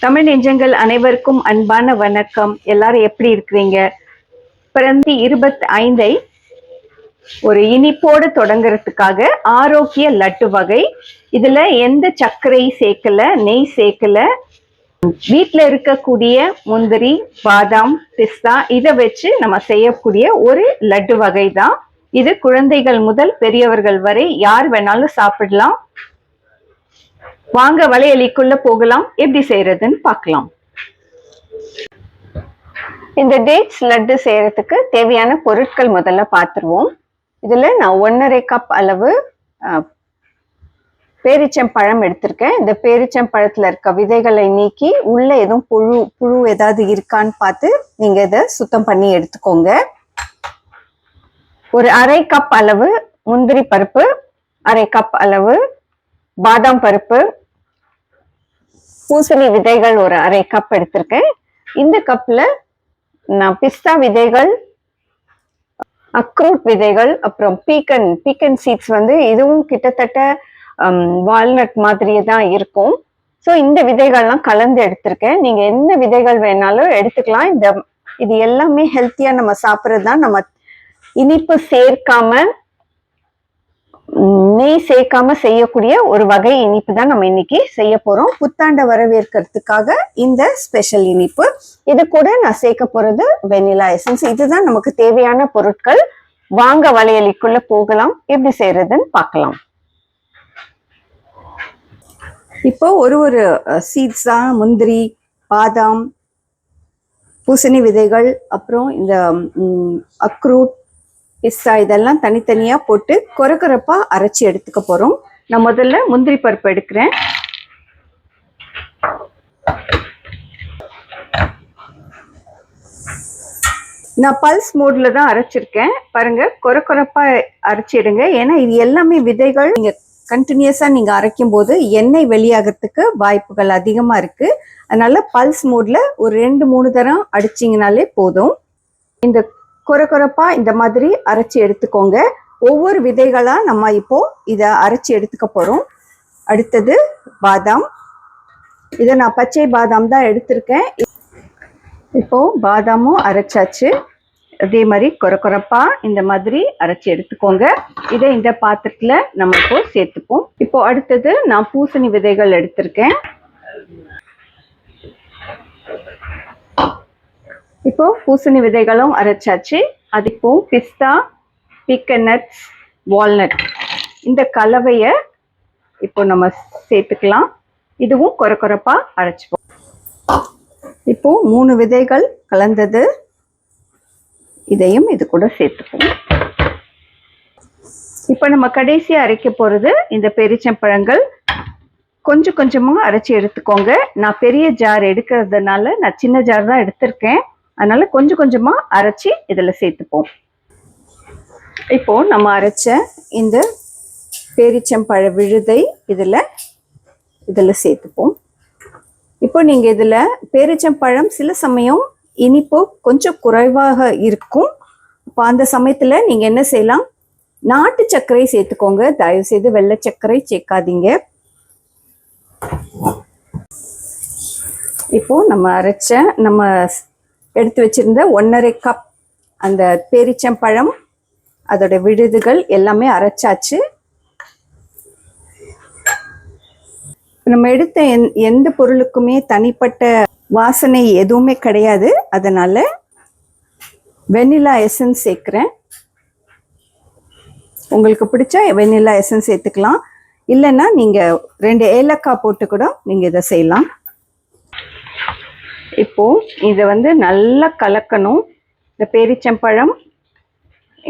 தமிழ் நெஞ்சங்கள் அனைவருக்கும் அன்பான வணக்கம். எல்லாரும் எப்படி இருக்கிறீங்க? பிறந்து இருபத்தி ஐந்தை ஒரு இனிப்போடு தொடங்குறதுக்காக ஆரோக்கிய லட்டு வகை. இதுல எந்த சர்க்கரை சேர்க்கல நெய் சேர்க்கல? வீட்டுல இருக்கக்கூடிய முந்திரி பாதாம் பிஸ்தா இதை வச்சு நம்ம செய்யக்கூடிய ஒரு லட்டு வகை தான் இது குழந்தைகள் முதல் பெரியவர்கள் வரை யார் வேணாலும் சாப்பிடலாம். வாங்க வலையலிக்குள்ள போகலாம். எப்படி செய்யறதுன்னு பார்க்கலாம். இந்த டேட்ஸ் லட்டு செய்யறதுக்கு தேவையான பொருட்கள் முதல்ல பார்த்துருவோம். இதுல நான் ஒன்றரை கப் அளவு பேரிச்சம்பழம் எடுத்திருக்கேன். இந்த பேரிச்சம்பழத்தில் இருக்க விதைகளை நீக்கி உள்ள எதுவும் புழு புழு ஏதாவது இருக்கான்னு பார்த்து நீங்க இதை சுத்தம் பண்ணி எடுத்துக்கோங்க. ஒரு அரை கப் அளவு முந்திரி பருப்பு அரை கப் அளவு பாதாம் பருப்பு பூசணி விதைகள் ஒரு அரை கப் எடுத்திருக்கேன். இந்த கப்பில் நான் பிஸ்தா விதைகள் அக்ரூட் விதைகள் அப்புறம் பீக்கன் பீக்கன் சீட்ஸ் வந்து இதுவும் கிட்டத்தட்ட வால்நட் மாதிரியே தான் இருக்கும். ஸோ இந்த விதைகள்லாம் கலந்து எடுத்திருக்கேன். நீங்கள் என்ன விதைகள் வேணாலும் எடுத்துக்கலாம். இந்த இது எல்லாமே ஹெல்த்தியாக நம்ம சாப்பிட்றது தான் நம்ம இனிப்பு சேர்க்காம நெய் சேர்க்காம செய்யக்கூடிய ஒரு வகை இனிப்பு தான் நம்ம இன்னைக்கு செய்ய போறோம். புத்தாண்டை வரவேற்கிறதுக்காக இந்த ஸ்பெஷல் இனிப்பு. இது கூட நான் சேர்க்க போறது வெனிலா எசன்ஸ் இதுதான் நமக்கு தேவையான பொருட்கள். வாங்க வளையலிக்குள்ள போகலாம். எப்படி செய்யறதுன்னு பார்க்கலாம். இப்போ ஒரு ஒரு சீட்ஸா முந்திரி பாதாம் பூசணி விதைகள் அப்புறம் இந்த அக்ரூட் பிஸ்தா இதெல்லாம் தனித்தனியா போட்டு கொரகொரப்பா அரைச்சி எடுத்துக்க போறோம். நான் முதல்ல முந்திரி பருப்பு எடுக்கிறேன். நான் பல்ஸ் மோட்ல தான் அரைச்சிருக்கேன். பாருங்க கொரகொரப்பா அரைச்சிடுங்க ஏன்னா இது எல்லாமே விதைகள். நீங்க கண்டினியூஸா நீங்க அரைக்கும் போது எண்ணெய் வெளியாகிறதுக்கு வாய்ப்புகள் அதிகமா இருக்கு. அதனால பல்ஸ் மோட்ல ஒரு ரெண்டு மூணு தரம் அடிச்சிங்கனாலே போதும். இந்த கொரகொரப்பா இந்த மாதிரி அரைச்சி எடுத்துக்கோங்க. ஒவ்வொரு விதைகளா நம்ம இப்போ இதை அரைச்சி எடுத்துக்க போறோம். அடுத்தது பாதாம். இதை நான் பச்சை பாதாம் தான் எடுத்திருக்கேன். இப்போ பாதாமும் அரைச்சாச்சு. அதே மாதிரி கொரகொரப்பா இந்த மாதிரி அரைச்சி எடுத்துக்கோங்க. இதை இந்த பாத்திரத்துல நம்ம இப்போ சேர்த்துப்போம். இப்போ அடுத்தது நான் பூசணி விதைகள் எடுத்திருக்கேன். இப்போ பூசணி விதைகளும் அரைச்சாச்சு. அது இப்போ பிஸ்தா பிக்கன் நட்ஸ் வால்நட் இந்த கலவையை இப்போ நம்ம சேர்த்துக்கலாம். இதுவும் கொர குறைப்பாக அரைச்சிப்போம். இப்போ மூணு விதைகள் கலந்தது. இதையும் இது கூட சேர்த்துப்போம். இப்போ நம்ம கடைசியாக அரைக்க போகிறது இந்த பெரிச்சம்பழங்கள். கொஞ்சம் கொஞ்சமாக அரைச்சி எடுத்துக்கோங்க. நான் பெரிய ஜார் எடுக்கிறதுனால நான் சின்ன ஜார் தான் எடுத்திருக்கேன். அதனால கொஞ்சம் கொஞ்சமா அரைச்சி இதில் சேர்த்துப்போம். இப்போ நம்ம அரைச்ச இந்த பேரிச்சம்பழ விழுதை இதில் இதில் சேர்த்துப்போம். இப்போ நீங்கள் இதில் பேரிச்சம்பழம் சில சமயம் இனிப்பு கொஞ்சம் குறைவாக இருக்கும். இப்போ அந்த சமயத்தில் நீங்கள் என்ன செய்யலாம்? நாட்டு சர்க்கரை சேர்த்துக்கோங்க. தயவு செய்து வெள்ளை சர்க்கரை சேர்க்காதீங்க. இப்போ நம்ம அரைச்ச நம்ம எடுத்து வச்சிருந்த ஒன்றரை கப் அந்த பேரிச்சம்பழம் அதோட விழுதுகள் எல்லாமே அரைச்சாச்சு. நம்ம எடுத்த எந்- எந்த பொருளுக்குமே தனிப்பட்ட வாசனை எதுவுமே கிடையாது. அதனால வெண்ணிலா எசன்ஸ் சேர்க்குறேன். உங்களுக்கு பிடிச்சா வெண்ணிலா எசன்ஸ் சேர்த்துக்கலாம். இல்லைன்னா நீங்கள் ரெண்டு ஏலக்காய் போட்டு கூட நீங்கள் இதை செய்யலாம். இப்போ இதை வந்து நல்லா கலக்கணும். இந்த பேரிச்சம்பழம்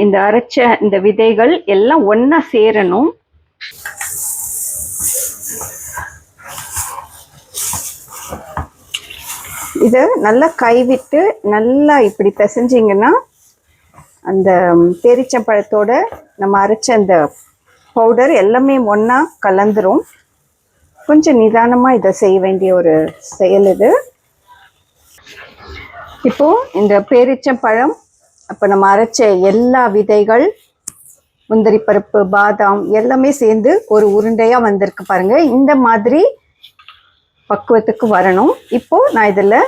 இந்த அரைச்ச இந்த விதைகள் எல்லாம் ஒன்றா சேரணும். இதை நல்லா கைவிட்டு நல்லா இப்படி பிசைஞ்சிங்கன்னா அந்த பேரிச்சம்பழத்தோட நம்ம அரைச்ச அந்த பவுடர் எல்லாமே ஒன்றா கலந்துரும். கொஞ்சம் நிதானமாக இதை செய்ய வேண்டிய ஒரு செயல் இது. இப்போ இந்த பேரிச்சம்பழம் அப்போ நம்ம அரைச்ச எல்லா விதைகள் முந்திரி பருப்பு பாதாம் எல்லாமே சேர்ந்து ஒரு உருண்டையாக வந்திருக்கு பாருங்க. இந்த மாதிரி பக்குவத்துக்கு வரணும். இப்போ நான் இதில்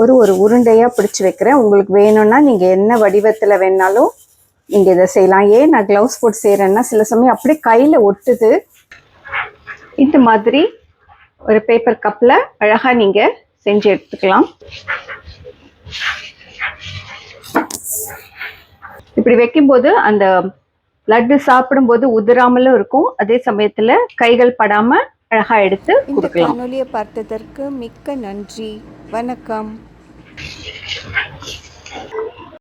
ஒரு ஒரு உருண்டையாக பிடிச்சி வைக்கிறேன். உங்களுக்கு வேணும்னா நீங்கள் என்ன வடிவத்தில் வேணாலும் நீங்கள் இதை செய்யலாம். ஏன் நான் க்ளவுஸ் போட்டு செய்கிறேன்னா சில சமயம் அப்படியே கையில் ஒட்டுது. இந்த மாதிரி ஒரு பேப்பர் கப்பில் அழகாக நீங்கள் செஞ்சு எடுத்துக்கலாம். இப்படி வைக்கும்போது அந்த லட்டு சாப்பிடும்போது உதிராமலும் இருக்கும். அதே சமயத்தில் கைகள் படாமல் அழகாக எடுத்து இந்த கொடுக்கலாம். காணொலியை பார்த்ததற்கு மிக்க நன்றி. வணக்கம்.